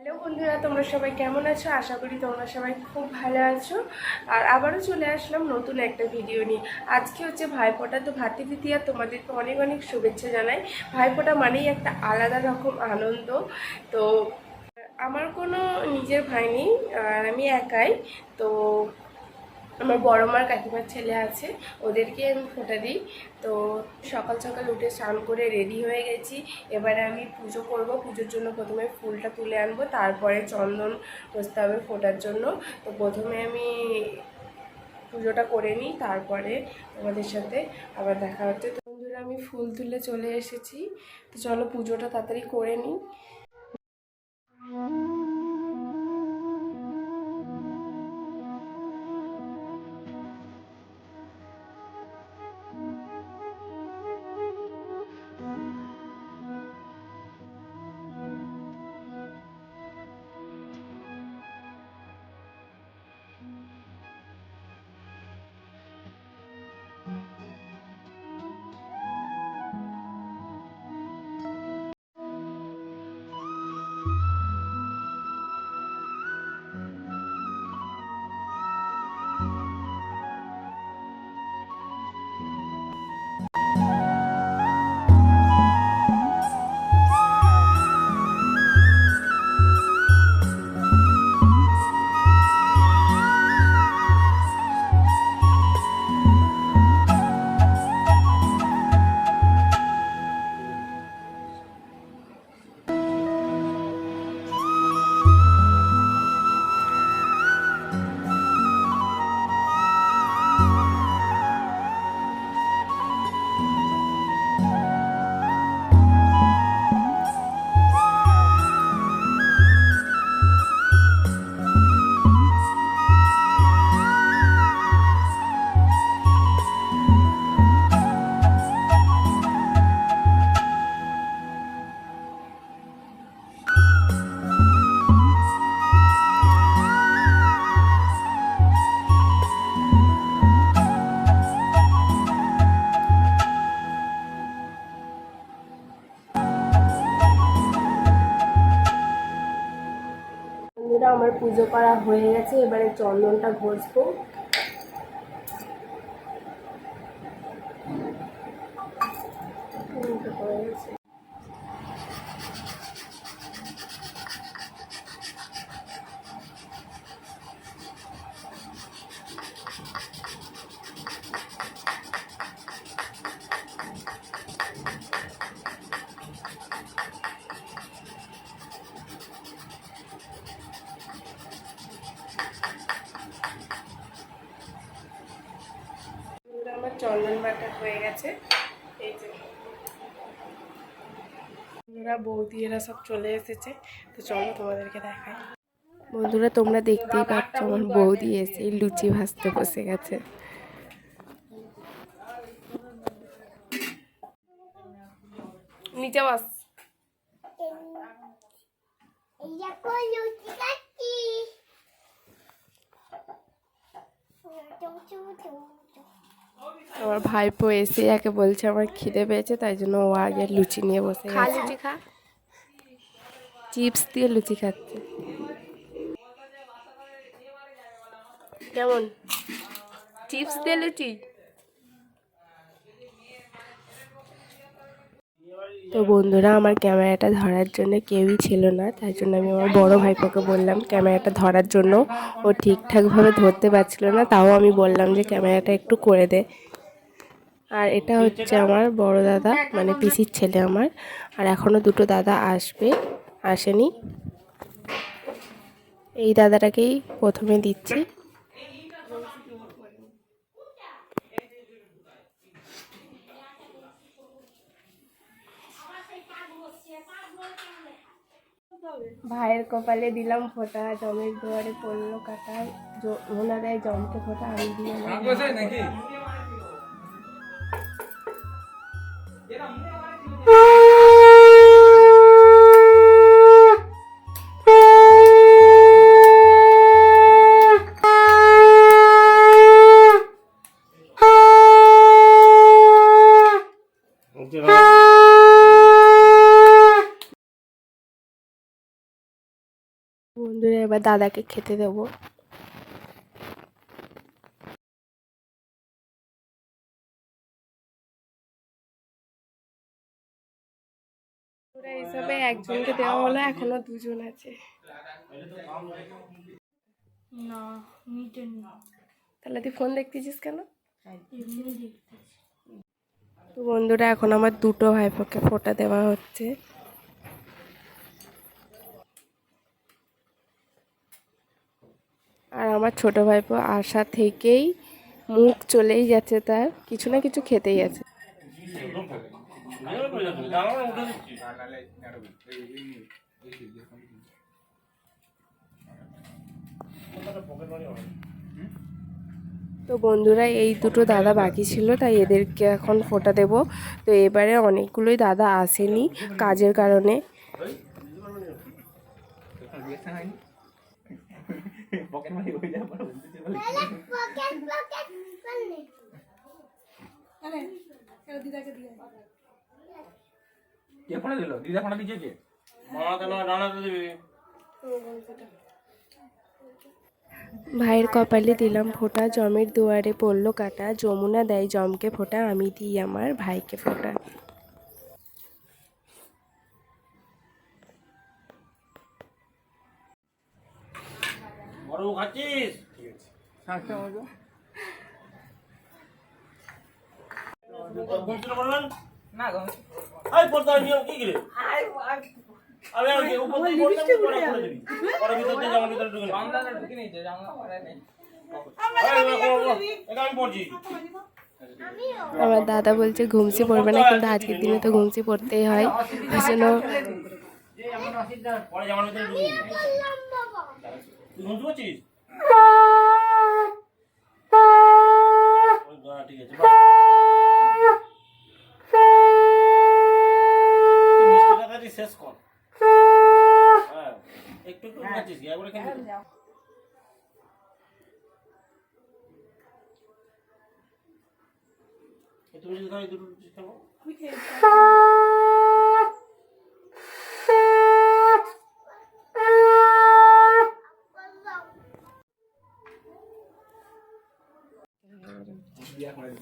Hello বন্ধুরা, তোমরা সবাই কেমন আছো? আশা করি তোমরা সবাই খুব ভালো আছো। আর আবারও চলে আসলাম নতুন একটা ভিডিও নিয়ে। আজকে হচ্ছে ভাইফোঁটা তো ভাতি তৃতীয়া তোমাদেরকে অনেক অনেক শুভেচ্ছা জানাই। ভাইফোঁটা মানেই একটা আলাদা রকম আনন্দ। তো আমার কোনো নিজের ভাই নেই, আর আমি একাই। তো আমার বড় মার কাকিমার ছেলে আছে, ওদেরকে আমি ফোঁটা দিই। তো সকাল সকাল উঠে স্নান করে রেডি হয়ে গেছি। এবারে আমি পুজো করব, পুজোর জন্য প্রথমে ফুলটা তুলে আনব, তারপরে চন্দন বসতে হবে ফোটার জন্য। তো প্রথমে আমি পুজোটা করে নিই, তারপরে তোমাদের সাথে আবার দেখা হচ্ছে। তো বন্ধুরা, আমি ফুল তুলে চলে এসেছি। তো চলো পুজোটা তাড়াতাড়ি করে নিই। আমার পুজো করা হয়ে গেছে এবারে চন্দনটা ঘষবো। চন্দন বাটা হয়ে গেছে। এই যে। বন্ধুরা বৌদি এরা সব চলে এসেছে। তো চলো তোমাদেরকে দেখাই। বন্ধুরা তোমরা দেখতেই পাচ্ছ আমার বৌদি এসে লুচি ভাজতে বসে গেছে। নিচে বাস. আমার ভাইপো এসে একে বলছে আমার খিদে পেয়েছে তাই জন্য ও আগে লুচি নিয়ে বসে খা লুচি খা। চিপস দিয়ে লুচি খাচ্ছে। কেমন? চিপস দিয়ে লুচি? তো বন্ধুরা, আমার ক্যামেরাটা ধরার জন্য কেউই ছিল না তাই জন্য আমি আমার বড় ভাইপোকে বললাম, ক্যামেরাটা ধরার জন্য ও ঠিকঠাকভাবে ধরতে পারছিল না, তাও আমি বললাম যে ক্যামেরাটা একটু করে দে। আর এটা হচ্ছে আমার বড় দাদা মানে পিসির ছেলে আমার, আর এখনও দুটো দাদা আসবে, আসেনি। এই দাদাটাকেই প্রথমে দিচ্ছি। ভাইয়ের কপালে দিলাম ফোঁটা জমের দুয়ারে পড়ল কাটা ওনারাই জমকে ফোঁটা আমি দিয়ে এবার দাদাকে খেতে দেবো। হিসাবে একজনকে দেওয়া হলো এখনও দুজন আছে। না তাহলে তুই ফোন দেখতেছিস কেন? তো বন্ধুরা এখন আমার দুটো ভাইপোকে ফোটা দেওয়া হচ্ছে। আর আমার ছোট ভাইপো আসা থেকেই মুখ চলেই যাচ্ছে তার, কিছু না কিছু খেতেই আছে। তো বন্ধুরা, এই দুটো দাদা বাকি ছিল, তাই এদেরকে এখন ফোটা দেব। তো এবারে অনেকগুলোই দাদা আসেনি কাজের কারণে। পকেট পকেট করলে কে ফোনে দিল? দিদা ফোনে দিচ্ছে কে? মামা কেন ডানাতে দিবি? ভাইয়ের কপালে দিলাম ফোঁটা জমের দুয়ারে পড়ল কাটা। যমুনা দেয় জমকে ফোঁটা আমি দিই আমার ভাইকে ফোঁটা। বড় বউ খাচ্ছিস ঘুম ছিল বলবেন না গো। আই পড়তে নিয়ম কি গিরে আমি আর উপর থেকে পড়তাম পরে করে দিবি। পরে ভিতর দিয়ে জামার ভিতরে ঢুকে জানলা ঢুকে নিয়েছে জানলা করে নেই। আমি পড়ছি। আমার দাদা বলছে ঘুমসি পড়বে না কিন্তু আজকের দিনে তো ঘুমসি পড়তেই হয়। ওই জন্য তুই ঘুমতে পারছিস ওই গা, ঠিক আছে বাহ। তুই মিষ্টি টাকা দিয়ে শেষ কর হ্যাঁ একটু একটু খাচ্ছিস কি একবারে খেয়ে নিবি? এ তুমি যদি খাও এই দুটো রুটি খাব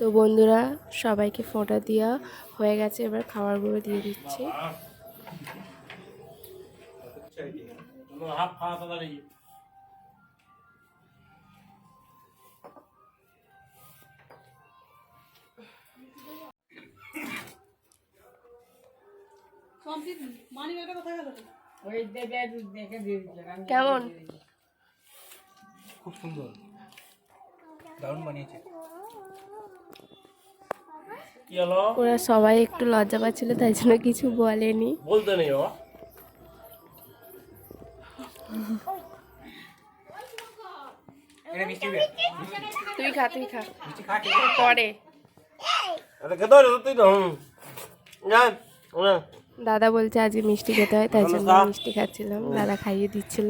তো বন্ধুরা সবাইকে ফোঁটা দেওয়া হয়ে গেছে। এবার খাবারগুলো দিয়ে দিচ্ছি। কেমন? খুব সুন্দর। দারুণ বানিয়েছে। ওরা সবাই একটু লজ্জা পাচ্ছিল তাই জন্য কিছু বলেনি। বলতে নেই বাবা তুই খা তুই খা। পরে। দাদা বলছে আজকে মিষ্টি খেতে হয় তাই জন্য মিষ্টি খাচ্ছিলাম। দাদা খাইয়ে দিচ্ছিল।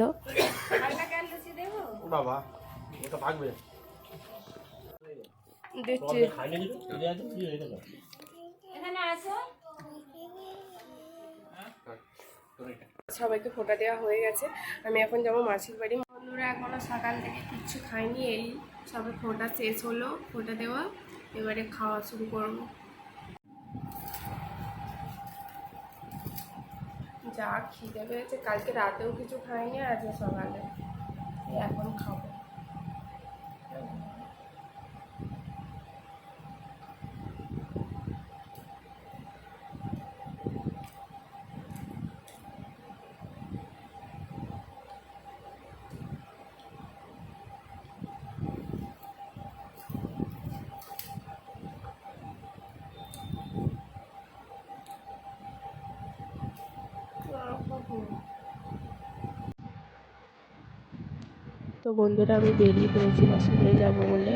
বাবা এটা ভাগবে। দিচ্ছি। সবাইকে ফোঁটা দেওয়া হয়ে গেছে। আমি এখন যাব মাসির বাড়ি। বন্ধুরা এখনও সকাল থেকে কিচ্ছু খাইনি এই সবে ফোঁটা শেষ হলো ফোঁটা দেওয়া। এবারে খাওয়া শুরু করব। যা খিদে পেয়েছে কালকে রাতেও কিছু খাইনি আজকে সকালে। এখন খাব। তো বন্ধুরা, আমি বেরিয়ে পড়েছি, বাসে যাব বলে।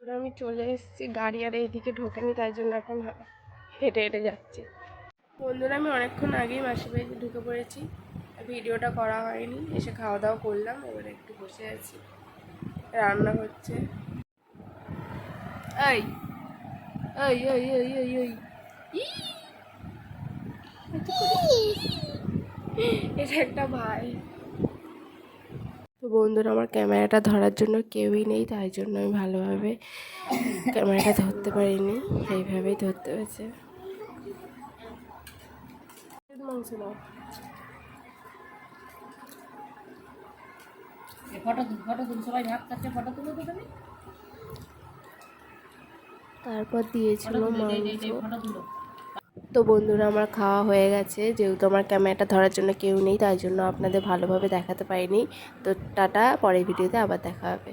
আমি চলে এসেছি, গাড়ি আর এইদিকে ঢোকেনি, তাই জন্য এখন হেঁটে হেঁটে যাচ্ছি। বন্ধুরা, আমি অনেকক্ষণ আগেই মাসির বাড়িতে ঢুকে পড়েছি। ভিডিওটা করা হয়নি এসে খাওয়া দাওয়া করলাম এবারে একটু বসে আছি। রান্না হচ্ছে। এই এই এই এই এই এই। এটা একটা ভাই। তো বন্ধুরা আমার ক্যামেরাটা ধরার জন্য কেউই নেই তাই জন্য আমি ভালোভাবে ক্যামেরাটা ধরতে পারিনি এইভাবেই ধরতে হয়েছে। মাংস দাও। ফটো ফটো তুল সবাই ভাগ করছে ফটো তুলো তো তুমি। তারপর দিয়েছিল মাংস। তো বন্ধুরা আমার খাওয়া হয়ে গেছে যেহেতু আমার ক্যামেরাটা ধরার জন্য কেউ নেই তাই জন্য আপনাদের ভালোভাবে দেখাতে পারিনি। তো টাটা পরের ভিডিওতে আবার দেখা হবে।